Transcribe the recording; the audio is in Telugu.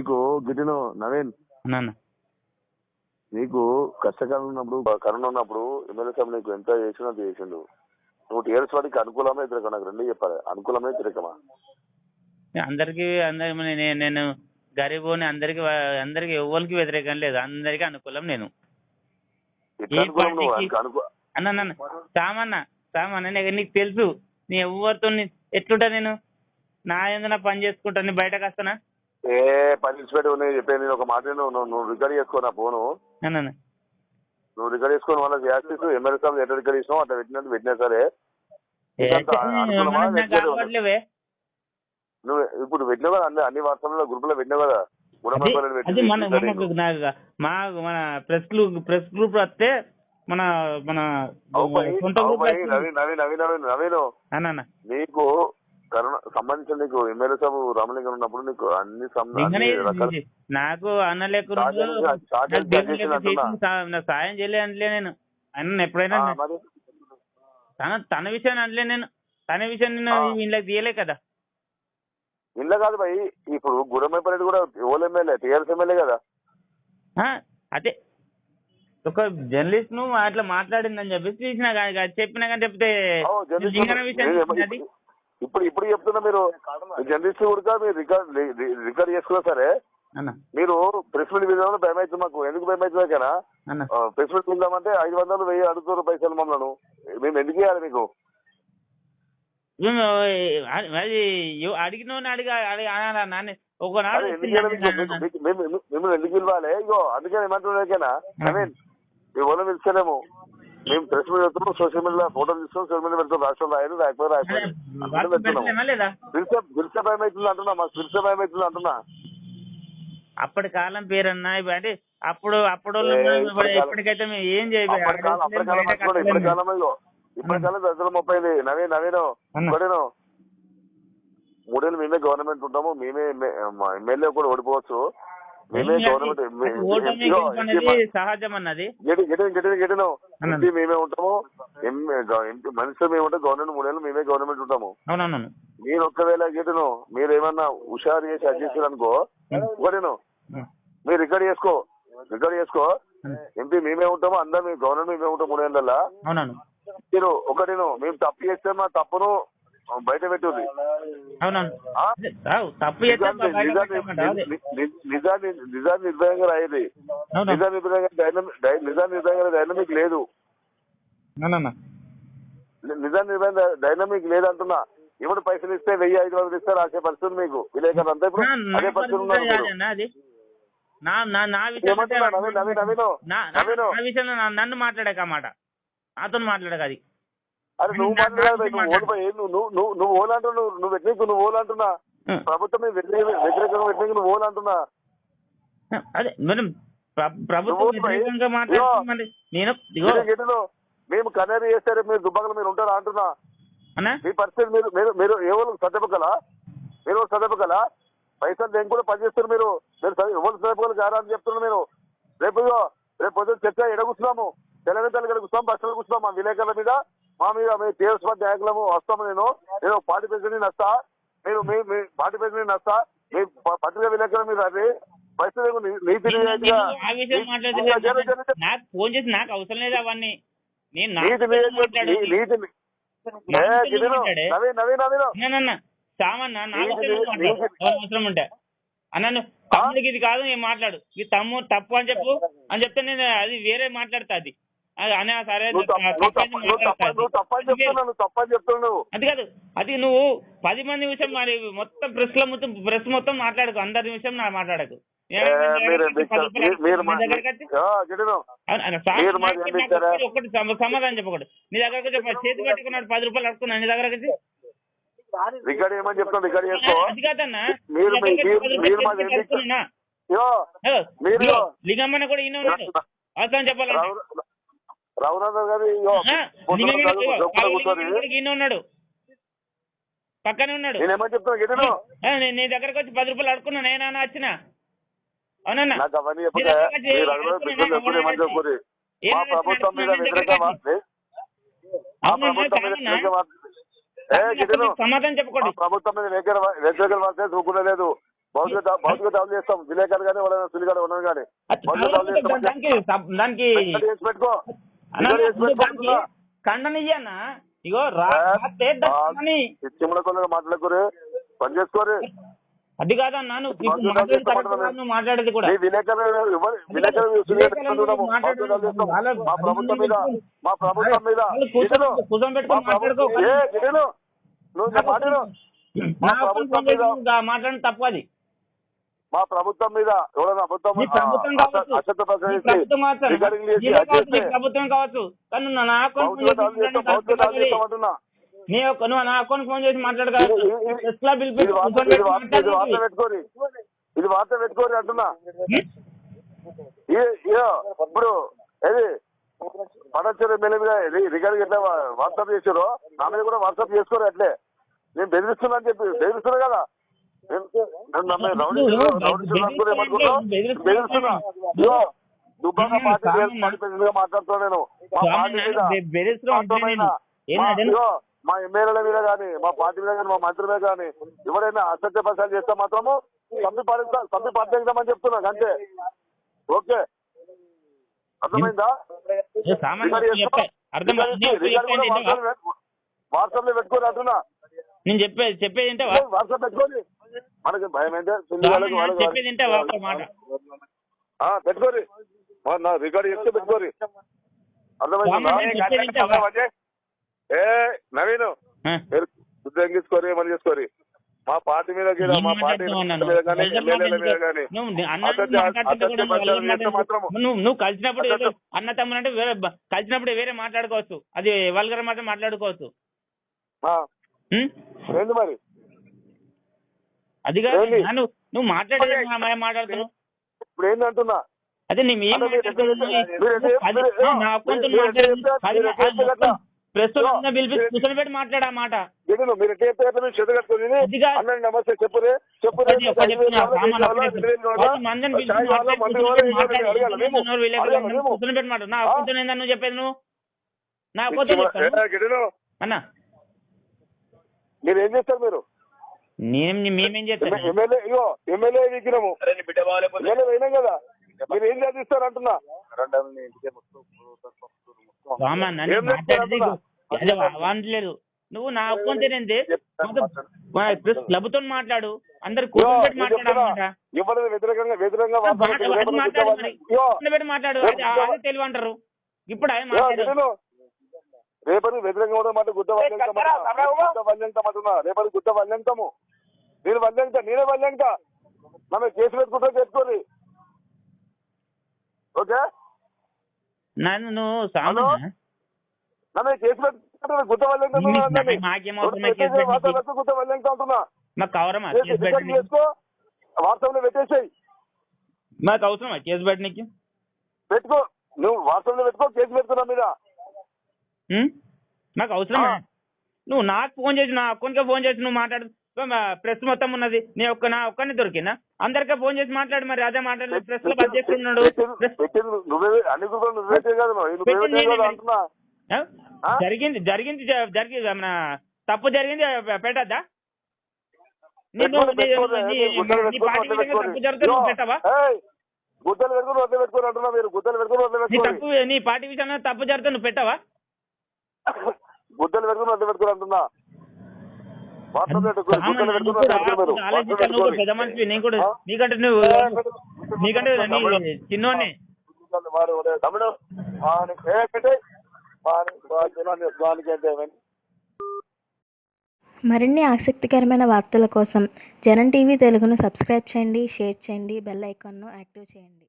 నీకు గిటిను నవీన్. నీకు కష్టకాలం ఉన్నప్పుడు కరోనా ఉన్నప్పుడు ఎమ్మెల్యే సాబ్ నీకు ఎంత చేసినా చేసిండు. నువ్వు టీఆర్ఎస్ వాడికి అనుకూలమే వ్యతిరేకం నాకు రెండు చెప్పాలి. అనుకూలమే వ్యతిరేకమా? అందరికి అందరి నేను నేను గరీబోని అందరికి అందరికి ఎవరికి వ్యతిరేకం లేదు. అందరికి అనుకూలం నేను. అన్న సామన్న సామన్న నీకు తెలుసు. నీ ఎవరితో ఎట్లుంటా నేను? నా ఎందుకు పని చేసుకుంటా? నీ బయటకు వస్తానా? ఏ పార్టిసిపేట్ ఉన్నాయి చెప్పేది నేను ఒక మాట నువ్వు రికార్డ్ చేసుకో నా ఫోను. నువ్వు రికార్డ్ చేసుకొని వాళ్ళకి యాక్సెస్ ఎమ్మెల్యే సాబ్ ఎట్లా రికార్డ్ చేసినావు అట్లా పెట్టినట్టు పెట్టినా సరే. నువ్వు ఇప్పుడు పెట్టినావు కదా అన్ని అన్ని వాట్సాప్ గ్రూప్లో పెట్టినావు కదా. అది గుణమంపల్లి అది పెట్టి మన మనకు నాకు మా మన ప్రెస్ గ్రూప్ ప్రెస్ గ్రూప్ వస్తే మన మన అవుపోయి సొంత గ్రూప్ అవుపోయి నవీన్ నవీన్ నవీన్ నవీన్ నవీన్. అన్న నీకు కరోనా సంబంధించిన నీకు ఎమ్మెల్యే సాబ్ రామలింగం ఉన్నప్పుడు నీకు అన్ని. నాకు అన్న లేకుండా సాయం చేయలే అనలే నేను. అన్న ఎప్పుడైనా తన తన విషయాన్ని అనలే నేను. తన విషయం నేను. వీళ్ళకి తీయలే కదా. ఇల్ల కాదు భయ్. ఇప్పుడు గుడమైపల్లి కూడా ఓల్ ఎమ్మెల్యే టీఆర్ఎస్ ఎమ్మెల్యే కదా. అదే. ఒక జర్నలిస్ట్ను అట్లా మాట్లాడిందని చెప్పేసి తీసిన. చెప్పినా కానీ చెప్తే విషయం ఇప్పుడు ఇప్పుడు చెప్తున్నా మీరు జర్నలిస్ట్ కూడా మీరు రికార్డ్ రికార్డ్ చేసుకున్నా సరే అన్న. మీరు ప్రెస్ మీట్ విధానంలో భయం అవుతుంది మాకు ఎందుకు భయం అవుతుంది కదా అన్న ప్రెస్ మీట్ వెళ్దామంటే ఐదు వందలు వెయ్యి అడుగుతారు పైసలు మమ్మల్ని. మేము ఎందుకు ఇవ్వాలి మీకు? అది అడిగి ఒకనాడు మేము మిమ్మల్ని ఎందుకు ఇవ్వాలి ఇగో అందుకని ఏమంటున్నాకేనా ఐ మీన్ మీ వాళ్ళని పిలిచలేము మేము ప్రెస్ మీట్ వెళ్తున్నాం సోషల్ మీడియా ఫోటోలు తీస్తాం సోషల్ మీడియా పెడతాం రాష్ట్రం పిలిచే భయం అవుతుంది అంటున్నా మాకు పిలిచే భయం అవుతుంది అంటున్నా. అప్పటి కాలం పేరన్నా అంటే అప్పుడు అప్పుడు మేము ఏం చేయలేదు ఇప్పటి కాలం ఇప్పటి కాలం దశల ముప్పై నవీన్ నవీన్. ఇంకోటేను మూడేళ్ళు మేమే గవర్నమెంట్ ఉంటాము మేమే ఎమ్మెల్యే కూడా ఓడిపోవచ్చు. సహజం అన్నది. మేమే ఉంటాము. మనిషి మేము ఉంటాం గవర్నమెంట్ మూడేళ్ళు మేమే గవర్నమెంట్ ఉంటాము. అవునవును మీరు ఒక్కవేళ గెటను మీరు ఏమన్నా హుషారు చేసి చేసారు అనుకో ఒకటేను. మీరు రికార్డ్ చేసుకో. రికార్డ్ చేసుకో. ఎంపీ మేమే ఉంటాము అందరం మేము గవర్నమెంట్ మేమే ఉంటాం మూడేళ్ళ మీరు ఒకటేను. మేము తప్పు చేస్తే మా తప్పును బయట పెట్టుంది అవునవును. తప్పు నిజాన్ని నిర్భయంగా రాయేది. నిజాన్ని నిర్భయంగా డైనమిక్ నిజాన్ని నిర్భయంగా డైనమిక్ లేదు. అవునన్నా. ని- నిజాన్ని నిర్భయంగా డైనమిక్ లేదంటున్నా. ఇప్పుడు పైసలు ఇస్తే వెయ్యి ఐదు వందలు ఇస్తే రాసే పరిస్థితి మీకు. విలేకరులు అంతా ఇప్పుడు అదే పరిస్థితి ఉన్నారు నా విషయంలో నన్ను మాట్లాడక మాట. నాతో మాట్లాడక అది. అరే నువ్వు మాట్లాడాలి నువ్వు ఓడిపోయి నువ్వు నువ్వు నువ్వు ఓలంటున్నావు నువ్వు నువ్వు వ్యతిరేకు నువ్వు ఓలంటున్నా. ప్రభుత్వం వ్యతిరేక వ్యతిరేకంగా వ్యతిరేకంగా నువ్వు ఓలంటున్నా. అదే ప్ర- ప్రభుత్వం వ్యతిరేకంగా మాట్లాడుతుంది నేను మేము కనేరి చేస్తే మీరు దుబ్బాకలు మీరు ఉంటారా అంటున్నా. మీ పరిస్థితి మీరు మీరు మీరు ఎవరు సత్యపకలా మీరు సత్యపకలా పైసలు దేని కూడా పనిచేస్తారు మీరు. మీరు ఎవరు సత్యపకలు కారా అని చెప్తున్నారు మీరు. రేపు రేపు పొద్దున్న చర్చ ఎడ కూర్చున్నాము తెలంగాణ కూర్చున్నాం బస్సులు కూర్చున్నాం మా విలేకరుల మీద. మా మీద మీ పార్టీ నాయకులము వస్తాము నేను. నేను పార్టీ ప్రెసిడెంట్ వస్తా మీరు మీ మీ పార్టీ ప్రెసిడెంట్ వస్తా మీ పత్రికా విలేకరుల మీద అది నీతి నాకు ఫోన్ చేసి నాకు అవసరం లేదు అవన్నీ? నేను నీతి అవసరం ఉంటే. అన్నాను తమ్ముడికి ఇది కాదు నేను మాట్లాడు. ఇది తమ్ము తప్పు అని చెప్పు. అని చెప్తే నేను అది వేరే మాట్లాడతా అది అనే సరే అది. కాదు అది నువ్వు పది మంది విషయం మరి మొత్తం ప్రెస్లో మొత్తం ప్రెస్ మొత్తం మాట్లాడకు అందరి విషయం నా మాట్లాడకు? ఒకటి సమ- సమాధానం చెప్పకూడదు. నీ దగ్గరకు చెప్ప చేతి పట్టుకున్నాడు పది రూపాయలు అడుకున్నాను నీ దగ్గరకు వచ్చి రికార్డ్ ఏమని చెప్తాను రికార్డ్ చేసుకో. అది కాదన్నా. మీరు నీ దగ్గరకు మీరు- పది రూపాయలు మీరు మాది చేతికి ఎందుకు పట్టుకున్నానా? యో, ఏ, మీరు- ఇగో, లింగమ్మన్న కూడా ఈయన ఉన్నాడు. అవసరం చెప్పాలంటే. గారు ఉన్నాడు. పక్కనే ఉన్నాడు. నేనేమని నీ- దగ్గరకు వచ్చి పది రూపాయలు అడుకున్నా నేనా వచ్చిన? అవునన్నా. ప్రభుత్వం మీద సమాధానం చెప్పకూడదు ప్రభుత్వం మీద వ్యతిరేక వ్యతిరేకలు వస్తే చూకునే లేదు. భౌతిక భౌతిక దాడులు చేస్తాం. విలేకరు కానీ వాళ్ళ సులిగాడు ఉన్నాడు దానికి పెట్టుకో. ఇగో మాట్లాడుకోరు. పని చేసుకోరు. అది కాదన్నా నువ్వు మాట్లాడేది కూడా. మా ప్రభుత్వం మీద మా ప్రభుత్వం మీద. కూర్చొని- పెట్టుకొని మాట్లాడుకో. నువ్వు మా ప్రభుత్వం మీద మాట్లాడడం తప్పు అది. మా ప్రభుత్వం మీద ఎవరైనా అబద్ధం అసత్య ప్రభుత్వం రికార్డింగ్ చేసి కావచ్చు కానీ నువ్వు నా అకౌంట్ ఫోన్ చేసి దాడులు చేస్తాం మాట్లాడడం భౌతిక దాడులు తప్పు చేస్తాం అది. అంటున్నా నీ యొక్క నువ్వు నా అకౌంట్ ఫోన్ చేసి మాట్లాడు కదా ఇది- ఇది- ప్రెస్ క్లబ్ బిల్ ఇది వార్త కూర్చొని ఇది వార్త ఇది వార్త మాట్లాడేది. పెట్టుకోరి ఇది వార్త పెట్టుకోరి అంటున్నా. ఇప్పుడు ఏది? పడచ్చారు ఎమ్మెల్యే మీద రికార్డింగ్ ఎట్లా వాట్సాప్ చేసారో నా మీద కూడా వాట్సాప్ చేసుకోరు అట్లే. నేను బెదిరిస్తున్నా అని చెప్పి బెదిరిస్తున్నా కదా. మాట్లాడుతున్నా నేను. మా ఎమ్మెల్యేల మీద కానీ మా పార్టీ మీద కానీ మా మంత్రి మీద కానీ ఎవరైనా అసత్య ప్రచారం చేస్తే మాత్రము సభ్య పాటిస్తా సభ్య పాటిస్తామని చెప్తున్నాను అంతే. ఓకే. అర్థమైందా? వాట్సాప్లో పెట్టుకోని అంటున్నా. నేను చెప్పేది చెప్పేది ఏంటో మనకి భయం ఏంటే? చెప్పేది ఏంటో ఒక మాట? పెట్టుకోరి నా రికార్డ్ అర్థమైందా? ఏ నవీన్. మీరు చేసుకోరి? మా పార్టీ మీద పార్టీ నువ్వు? కలిసినప్పుడు అన్న తమ్ముడు అంటే వేరే కలిసినప్పుడు వేరే మాట్లాడుకోవచ్చు. అది వల్గర మాట మాట్లాడుకోవచ్చు? ఏంది మరి? అది కాదు ఏంది? నువ్వు నువ్వు మాట్లాడేది మాట్లాడుతున్నావు. ఇప్పుడు ఏంది అంటున్నా? అదే నేను ఏం మీరు మీరు నా అకౌంట్ మీరు మీరు? ప్రెస్ పిలిపి మాట్లాడా మాట. గిడును మీరు ఎట్లా చెప్తే అట్లా మీరు శ్రద్ధ కట్టుకొని అది కాదు. అన్నయ్య నమస్తే చెప్పురే చెప్పురే ఒకటి ఒకటి చెప్తున్నా, సామాన్లు అప్పుడే చెప్తున్నా. పది మందిని పిలిచి మాట్లాడి కూర్చొని పెట్టి మాట్లాడి అడగాలి మేము ఎవరు వీళ్ళకి అడగాలి మేము కూర్చొని పెట్టి మాట్లాడు. నా ఆ? అకౌంట్ ఏందని నువ్వు చెప్పేది నువ్వు నా అకౌంట్ చెప్తాను ఏ, గిడును అన్న. మీరు ఏం చేస్తారు మీరు? నేను మేమేం ఎమ్మెల్యే ఇగో ఎమ్మెల్యే ఎక్కినాము ఎమ్మెల్యే పోయినాం కదా. మీరు ఏం చేస్తారు అంటున్నా? అవ్వట్లేదు నువ్వు నా ప్లస్ క్లబ్తో మాట్లాడు. అందరు మాట్లాడాలన్నమాట మాట్లాడు, అది తెలివి అంటారు ఇప్పుడు మాట్లాడు. రేపటి వ్యతిరేకంగా మాట వల్యంతం అంటున్నా. రేపటి గుద్ద వల్యంతము. నేను వల్యంత నేనే వల్యంత. నా మీద కేసు పెట్టుకుంటా పెట్టుకోరి ఓకే? నన్ను నువ్వు సామాన్య. నా మీద కేసు పెట్టుకుంటా. నాకేం పెట్టడానికి? వాతావరణం గుద్ద వల్యంతం అంటున్నా. వాట్సాప్లో పెట్టేసేయి మాకు అవసరమా? కేసు పెట్టడానికి పెట్టుకో. నువ్వు వాట్సాప్లో పెట్టుకో కేసు పెట్టుకున్నా మీద? మాకు అవసరమా ఆ. నువ్వు నాకు ఫోన్ చేసి నా అకౌంట్కే ఫోన్ చేసి నువ్వు మాట్లాడు. ప్రెస్ మొత్తం ఉన్నది. నీ ఒక్క నా ఒక్కనే దొరికినా అందరికీ ఫోన్ చేసి మాట్లాడు మరి. అదే మాట్లాడలేదు ప్రెస్లో అధ్యక్షుడు ఉన్నాడు? జరిగింది జరిగింది జరిగింది మన తప్పు జరిగింది పెట్టద్దా? గుడ్డలు పెట్టుకుని. అంటున్నా మీరు. పెట్టుకుని నీ పార్టీ విషయంలో తప్పు జరిగితే నువ్వు పెట్టవా? గుడ్డలు పెట్టుకుని వడ్లు పెట్టుకుని అంటున్నా? నీకంటే నువ్వు. నీకంటే చిన్నోని తమ్ముడు? మరిన్ని ఆసక్తికరమైన వార్తల కోసం జనం టీవీ తెలుగును సబ్స్క్రైబ్ చేయండి షేర్ చేయండి బెల్ ఐకాన్ను యాక్టివ్ చేయండి